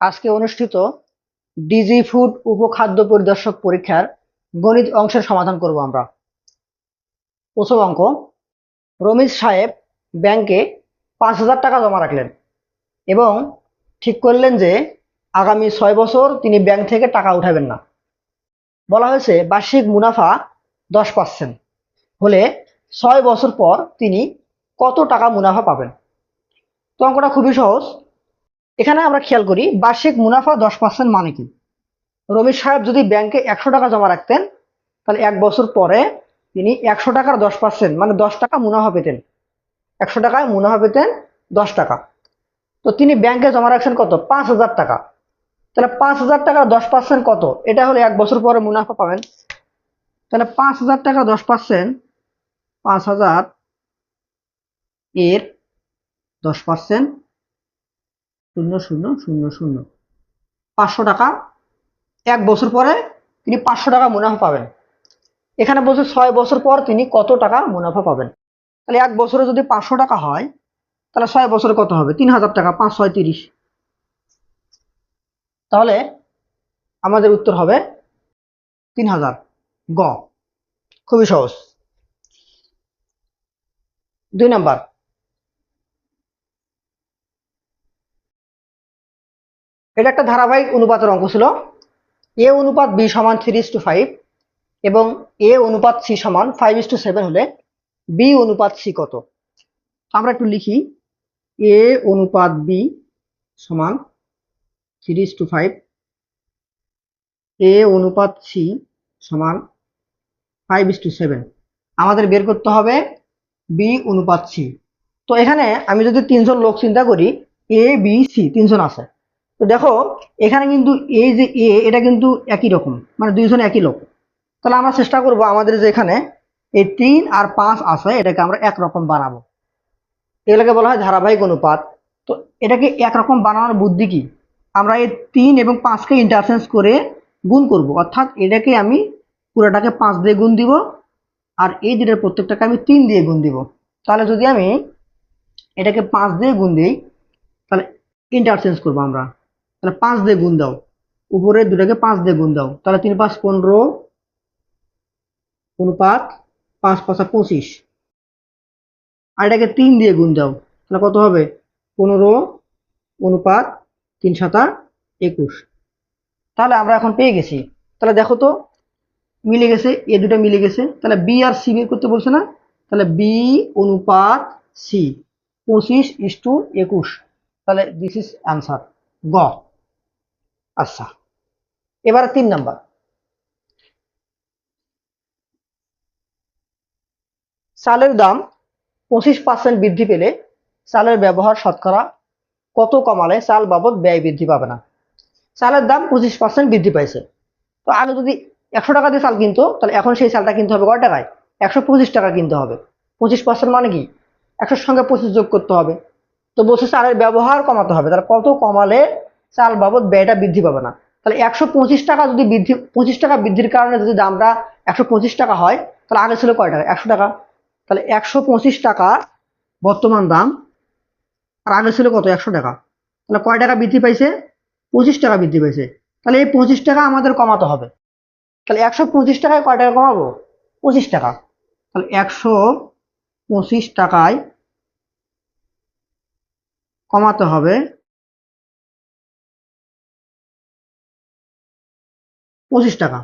আজকে অনুষ্ঠিত DG food উপখাদ্য পরিদর্শক পরীক্ষার গণিত অংশের সমাধান করব আমরা। প্রথম অঙ্ক রমিজ সাহেব ব্যাংকে পাঁচ হাজার টাকা জমা রাখলেন এবং ঠিক করলেন যে আগামী ছয় বছর তিনি ব্যাংক থেকে টাকা উঠাবেন না। বলা হয়েছে বার্ষিক মুনাফা দশ পার্সেন্ট হলে ছয় বছর পর তিনি কত টাকা মুনাফা পাবেন? তো অঙ্কটা খুবই সহজ। এখানে আমরা খেয়াল করি, বার্ষিক মুনাফা দশ পার্সেন্ট মানে কি? রমেশ সাহেব যদি ব্যাংকে একশো টাকা জমা রাখতেন, তাহলে এক বছর পরে তিনি একশো টাকার দশ পার্সেন্ট মানে দশ টাকা মুনাফা পেতেন। একশো টাকায় মুনাফা পেতেন দশ টাকা। তো তিনি ব্যাংকে জমা রাখছেন কত? পাঁচ হাজার টাকা। তাহলে পাঁচ হাজার টাকার দশ পার্সেন্ট কত? এটা হলে এক বছর পরে মুনাফা পাবেন। তাহলে পাঁচ হাজার টাকা দশ পার্সেন্ট পাঁচ হাজার এর দশ পার্সেন্ট শূন্য শূন্য শূন্য শূন্য। পাঁচশো টাকা। এক বছর পরে তিনি পাঁচশো টাকা মুনাফা পাবেন। এখানে বলছে ছয় বছর পর তিনি কত টাকা মুনাফা পাবেন? তাহলে এক বছরে যদি পাঁচশো টাকা হয়, তাহলে ছয় বছরে কত হবে? তিন হাজার টাকা, পাঁচ, ছয়, তিরিশ। তাহলে আমাদের উত্তর হবে তিন হাজার। গ। খুবই সহজ। দুই নাম্বার। এটা একটা ধারাবাহিক অনুপাতের অঙ্ক ছিল। এ অনুপাত বি সমান থ্রি ইস টু ফাইভ এবং এ অনুপাত সি সমান ফাইভ ইস টু সেভেন হলে বি অনুপাত সি কত? আমরা একটু লিখি। এ অনুপাত বি সমান three is to five A অনুপাত সি সমান ফাইভ ইস টু সেভেন আমাদের বের করতে হবে বি অনুপাত সি। তো এখানে আমি যদি তিনজন লোক চিন্তা করি, এ, বি, সি তিনজন আছে। তো দেখো, এখানে কিন্তু এই যে এ এটা কিন্তু একই রকম মানে দুইজন একই লোক। তাহলে আমরা চেষ্টা করব আমাদের যে এখানে এই তিন আর পাঁচ আছে, এটাকে আমরা একরকম বানাবো। এগুলোকে বলা হয় ধারাবাহিক অনুপাত। তো এটাকে একরকম বানানোর বুদ্ধি কি? আমরা এই তিন এবং পাঁচকে ইন্টারচেঞ্জ করে গুণ করব। অর্থাৎ এটাকে আমি পুরোটাকে পাঁচ দিয়ে গুণ দিব, আর এই দুটার প্রত্যেকটাকে আমি তিন দিয়ে গুণ দিব। তাহলে যদি আমি এটাকে পাঁচ দিয়ে গুণ দিই, তাহলে ইন্টারচেঞ্জ করব আমরা। তাহলে পাঁচ দিয়ে গুণ দাও। উপরে দুটাকে পাঁচ দিয়ে গুণ দাও। তাহলে তিন পাঁচ পনেরো, অনুপাত পাঁচ পাঁচা পঁচিশ। আর এটাকে তিন দিয়ে গুণ দাও। তাহলে কত হবে? পনেরো, অনুপাত তিন সাতা একুশ। তাহলে আমরা এখন পেয়ে গেছি। তাহলে দেখো তো, মিলে গেছে, এ দুটো মিলে গেছে। তাহলে বি আর সি বের করতে বলছে না? তাহলে বি অনুপাত সি, পঁচিশ ইস টু একুশ। তাহলে দিস ইজ অ্যান্সার গ। আচ্ছা। এবারে তিন নাম্বার। চালের দাম পঁচিশ পার্সেন্ট বৃদ্ধি পেলে চালের ব্যবহার শতকরা কত কমালে চাল বাবদ ব্যয় বৃদ্ধি পাবে না? চালের দাম পঁচিশ পার্সেন্ট বৃদ্ধি পাইছে। তো আগে যদি একশো টাকা দিয়ে চাল কিনতো, তাহলে এখন সেই চালটা কিনতে হবে কয় টাকায়? একশো পঁচিশ টাকা কিনতে হবে। পঁচিশ পার্সেন্ট মানে কি? একশোর সঙ্গে পঁচিশ যোগ করতে হবে। তো বলছে চালের ব্যবহার কমাতে হবে। তাহলে কত কমালে চাল বাবদ ব্যয়টা বৃদ্ধি পাবে না। তাহলে একশো পঁচিশ টাকা যদি বৃদ্ধি, পঁচিশ টাকা বৃদ্ধির কারণে যদি দামটা একশো পঁচিশ টাকা হয়, তাহলে আগে ছিল কয় টাকা? একশো টাকা। তাহলে একশো পঁচিশ টাকা বর্তমান দাম, আর আগে ছিল কত? একশো টাকা। তাহলে কয় টাকা বৃদ্ধি পাইছে? পঁচিশ টাকা বৃদ্ধি পাইছে। তাহলে এই পঁচিশ টাকা আমাদের কমাতে হবে। তাহলে একশো পঁচিশ টাকায় কয় টাকা কমাবো? পঁচিশ টাকা। তাহলে একশো পঁচিশ টাকায় কমাতে হবে পঁচিশ টাকা।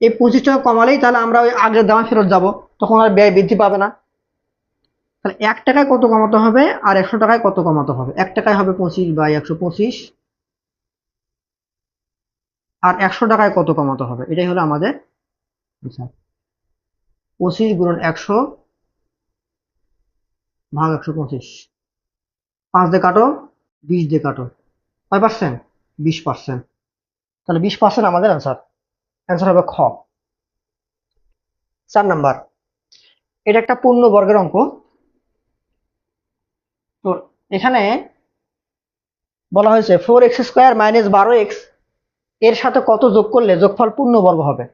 এই পঁচিশ টাকা কমালেই তাহলে আমরা ওই আগের দামে ফেরত যাব। তখন আর ব্যয় বৃদ্ধি পাবে না। তাহলে এক টাকায় কত কমাতে হবে আর একশো টাকায় কত কমাতে হবে? এক টাকায় হবে পঁচিশ বা একশো পঁচিশ। আর একশো টাকায় কত কমাতে হবে? এটাই হলো আমাদের পঁচিশ গুণন একশো ভাগ একশো পঁচিশ। পাঁচ দিয়ে কাটো, বিশ দিয়ে কাটো। কয় পার্সেন্ট বিশ পার্সেন্ট তাহলে বিশ পার্সেন্ট আমাদের অ্যান্সার অ্যান্সার হবে খ। চার নাম্বার। এটা একটা পূর্ণ বর্গের অঙ্ক। তো এখানে বলা হয়েছে ফোর এক্স স্কোয়ার মাইনাস বারো এক্সের সাথে কত যোগ করলে যোগফল পূর্ণবর্গ হবে?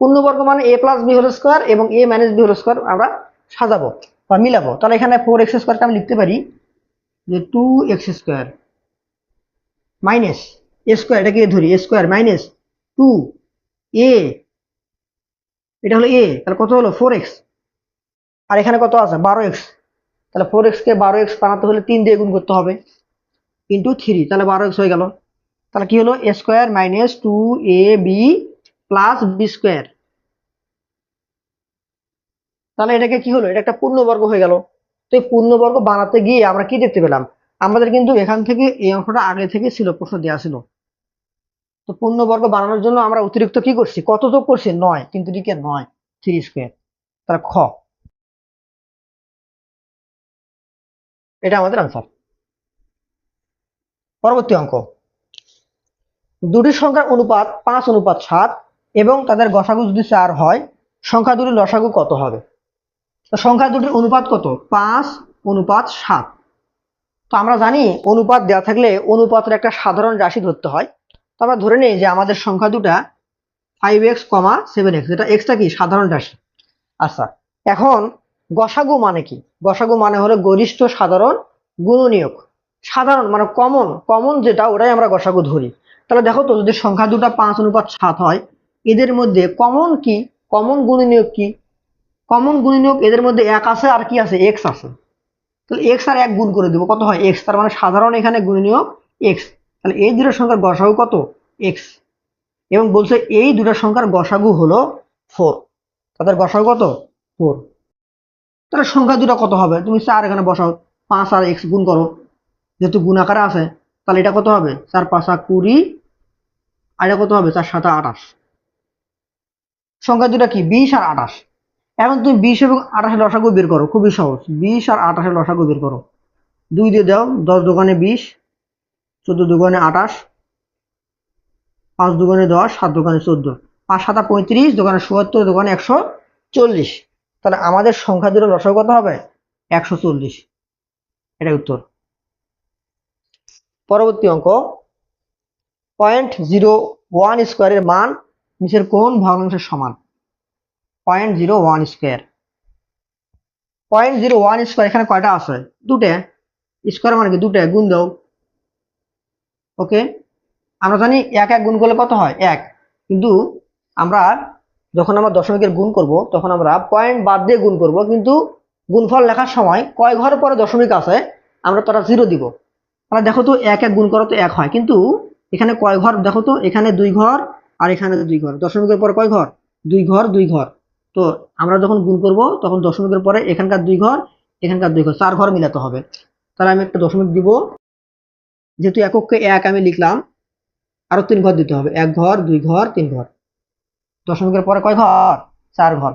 পূর্ণবর্গ মানে A plus B whole square এবং A minus B whole square আমরা সাজাবো বা মিলাবো। তাহলে এখানে ফোর এক্স স্কোয়ারকে আমি লিখতে পারি যে two x square minus a square এটাকে ধরি a square minus two a এটা হলো এ তাহলে কত হলো? ফোর এক্স আর এখানে কত আছে? বারো এক্স তাহলে ফোর এক্সকে বারো এক্স বানাতে হলে তিন দিয়ে গুণ করতে হবে। ইন্টু থ্রি তাহলে বারো এক্স হয়ে গেল। তাহলে কি হলো? A square minus two a b plus b square তাহলে এটাকে কি হলো? এটা একটা পূর্ণবর্গ হয়ে গেল। তো এই পূর্ণবর্গ বানাতে গিয়ে আমরা কি দেখতে পেলাম? আমাদের কিন্তু এখান থেকে এই অংশটা আগে থেকে ছিল, প্রশ্ন দেওয়া ছিল। তো পূর্ণবর্গ বানানোর জন্য আমরা অতিরিক্ত কি করছি? কত যোগ করছি? নয়। কিন্তু দিকে নয়। Three square. তাহলে খ। এটা আমাদের আনসার পরবর্তী অঙ্ক। দুটি সংখ্যার অনুপাত পাঁচ, অনুপাত সাত এবং তাদের গসাগু যদি চার হয়, সংখ্যা দুটির লসাগু কত হবে? তো সংখ্যা দুটির অনুপাত কত? পাঁচ, অনুপাত সাত। তো আমরা জানি অনুপাত দেওয়া থাকলে অনুপাতের একটা সাধারণ রাশি ধরতে হয়। তো আমরা ধরে নিই যে আমাদের সংখ্যা দুটা five x comma seven x এটা এক্সটা কি? সাধারণ রাশি। আচ্ছা এখন গসাগু মানে কি? গসাগু মানে হলো গরিষ্ঠ, সাধারণ, গুণনীয়ক। সাধারণ মানে কমন কমন যেটা, ওটাই আমরা গসাগু ধরি। তাহলে দেখো তো, যদি সংখ্যা দুটা পাঁচ অনুপাত সাত হয়, এদের মধ্যে কমন কি? কমন গুণনীয়ক কি? কমন গুণনীয়ক এদের মধ্যে এক আছে আর কি আছে? এক্স আছে। তাহলে এক্স আর এক গুণ করে দেবো। কত হয়? এক্স তার মানে সাধারণ এখানে গুণনীয়ক এক্স তাহলে এই দুটো সংখ্যার গসাগু কত? এক্স এবং বলছে এই দুটো সংখ্যার গসাগু হলো ফোর তাদের গসাগু কত? ফোর তাহলে সংখ্যা দুটো কত হবে? তুমি চার এখানে বসাও। পাঁচ আর এক্স গুণ করো। যেহেতু গুণ আকারে আছে, তাহলে এটা কত হবে? চার, পাঁচা কুড়ি। আর এটা কত হবে? চার, সাতা আঠাশ। সংখ্যা দুটা কি? বিশ আর আঠাশ। এখন তুমি বিশ এবং আঠাশের লসাগু বের করো। খুবই সহজ। বিশ আর আঠাশের লসাগু বের করো। দুই দিয়ে দাও, দশ দোকানে বিশ। চোদ্দ দোকানে আঠাশ, পাঁচ দোকানে দশ, সাত দোকানে চোদ্দ। পাঁচ সাতা পঁয়ত্রিশ দোকানে চুয়াত্তর দোকানে একশো চল্লিশ। তাহলে আমাদের সংখ্যা দুটো লসাগু কত হবে? একশো চল্লিশ। এটাই উত্তর। পরবর্তী অঙ্ক। পয়েন্ট জিরো ওয়ান স্কোয়ারের মান নিচের কোন ভগ্নাংশের সমান? Point zero one square. Point zero one square এখানে কয়টা আছে? দুটে। স্কোয়ার মানে কি? দুটে। গুণ দাও। ওকে? আমরা জানি এক এক গুণ করলে কত হয়? এক। কিন্তু আমরা যখন আমরা দশমিকের গুণ করব, তখন আমরা পয়েন্ট বাদ দিয়ে গুণ করব, কিন্তু গুণফল লেখার সময় কয় ঘর পরে দশমিক আছে, আমরা তারা জিরো দিব। তাহলে দেখো তো এক এক গুণ করো তো এক হয়। কিন্তু এখানে কয় ঘর, দেখো তো, এখানে দুই ঘর আর এখানে দুই ঘর। দশমিকের পরে কয় ঘর? দুই ঘর দুই ঘর। তো আমরা যখন গুণ করব, তখন দশমিকের পরে এখানকার দুই ঘর, এখানকার দুই ঘর, চার ঘর মিলাতে হবে। তাহলে আমি একটা দশমিক দিব। যেহেতু এককে এক আমি লিখলাম, আরও তিন ঘর দিতে হবে। এক ঘর, দুই ঘর, তিন ঘর। দশমিকের পরে কয় ঘর? চার ঘর।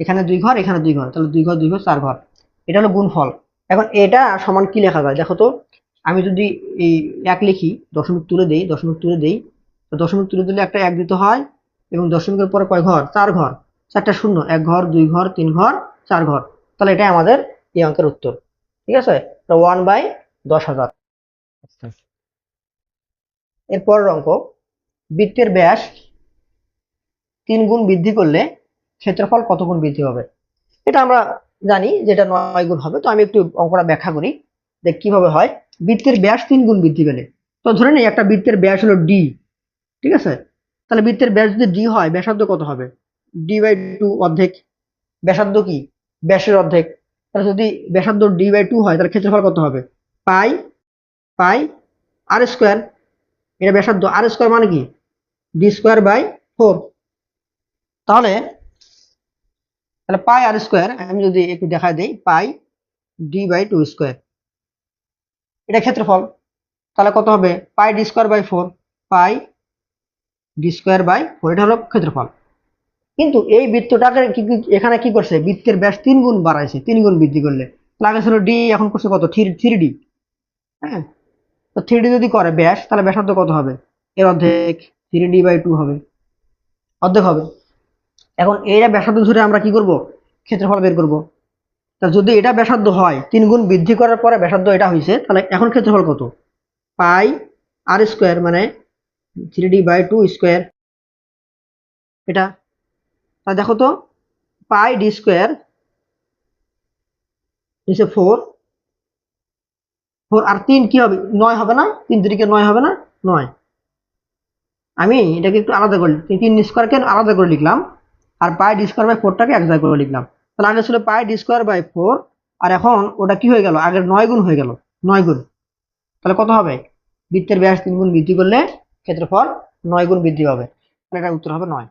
এখানে দুই ঘর, এখানে দুই ঘর। তাহলে দুই ঘর দুই ঘর, চার ঘর। এটা হলো গুণফল। এখন এটা সমান কি লেখা যায়? দেখো তো, আমি যদি এই এক লিখি, দশমিক তুলে দেই, দশমিক তুলে দেই দশমিক তুলে দিলে একটা এক দিতে হয়, এবং দশমিকের পরে কয় ঘর? চার ঘর। চারটা শূন্য। এক ঘর, দুই ঘর, তিন ঘর, চার ঘর। তাহলে এটাই আমাদের এই অঙ্কের উত্তর। ঠিক আছে? ওয়ান বাই দশ হাজার। এরপরের অঙ্ক, বৃত্তের ব্যাস তিন গুণ বৃদ্ধি করলে ক্ষেত্রফল কত গুণ বৃদ্ধি হবে? এটা আমরা জানি যেটা নয় গুণ হবে, তো আমি একটু অঙ্কটা ব্যাখ্যা করি যে কীভাবে হয়। বৃত্তের ব্যাস তিন গুণ বৃদ্ধি পেলে। তো ধরে নিই একটা বৃত্তের ব্যাস হলো ডি ঠিক আছে? তাহলে বৃত্তের ব্যাস যদি ডি হয়, ব্যাসার্ধ কত হবে? ডি বাই টু অর্ধেক। ব্যাসার্ধ কি? ব্যাসের অর্ধেক। তাহলে যদি ব্যাসার্ধ ডি বাই টু হয়, তাহলে ক্ষেত্রফল কত হবে? পাই পাই আর স্কোয়ার এটা ব্যাসার্ধ আর স্কোয়ার মানে কি? ডি স্কোয়ার বাই ফোর তাহলে তাহলে পাই আর স্কোয়ার আমি যদি একটু দেখা দিই pi d by two square এটা ক্ষেত্রফল। তাহলে কত হবে? Pi d square by four pi d square by four এটা হলো ক্ষেত্রফল। কিন্তু এই বৃত্তটাকে এখানে কি করছে? বৃত্তের ব্যাস তিন গুণ বাড়াইছে, তিন গুণ বৃদ্ধি করলে। লাগে ছিল ডি এখন করছে কত? থ্রি থ্রি ডি হ্যাঁ? তো থ্রি যদি করে ব্যাস, তাহলে ব্যাসার্ধ কত হবে? এর অর্ধেক থ্রি ডি বাই টু হবে। অর্ধেক হবে। এখন এইটা ব্যাসার্ধ ধরে আমরা কি করব? ক্ষেত্রফল বের করব। তা যদি এটা ব্যাসার্ধ হয়, তিন গুণ বৃদ্ধি করার পরে ব্যাসার্ধ এটা হয়েছে তাহলে এখন ক্ষেত্রফল কত? পাই আর স্কোয়ার মানে three d by two square এটা। তা দেখো তো, পাই ডি স্কোয়ার নিচে ফোর ফোর আর তিন কি হবে? নয় হবে না? তিন তিরিকে নয় হবে না? নয়। আমি এটাকে একটু আলাদা করে তিন স্কোয়ারকে আলাদা করে লিখলাম আর পাই ডি স্কোয়ার বাই ফোরটাকে এক জায়গায় করে লিখলাম। তাহলে আগে ছিল pi d square by four আর এখন ওটা কি হয়ে গেল? আগের নয় গুণ হয়ে গেল। নয় গুণ। তাহলে কত হবে? বৃত্তের ব্যাস তিন গুণ বৃদ্ধি করলে ক্ষেত্রফল নয় গুণ বৃদ্ধি হবে তাহলে এটার উত্তর হবে নয়।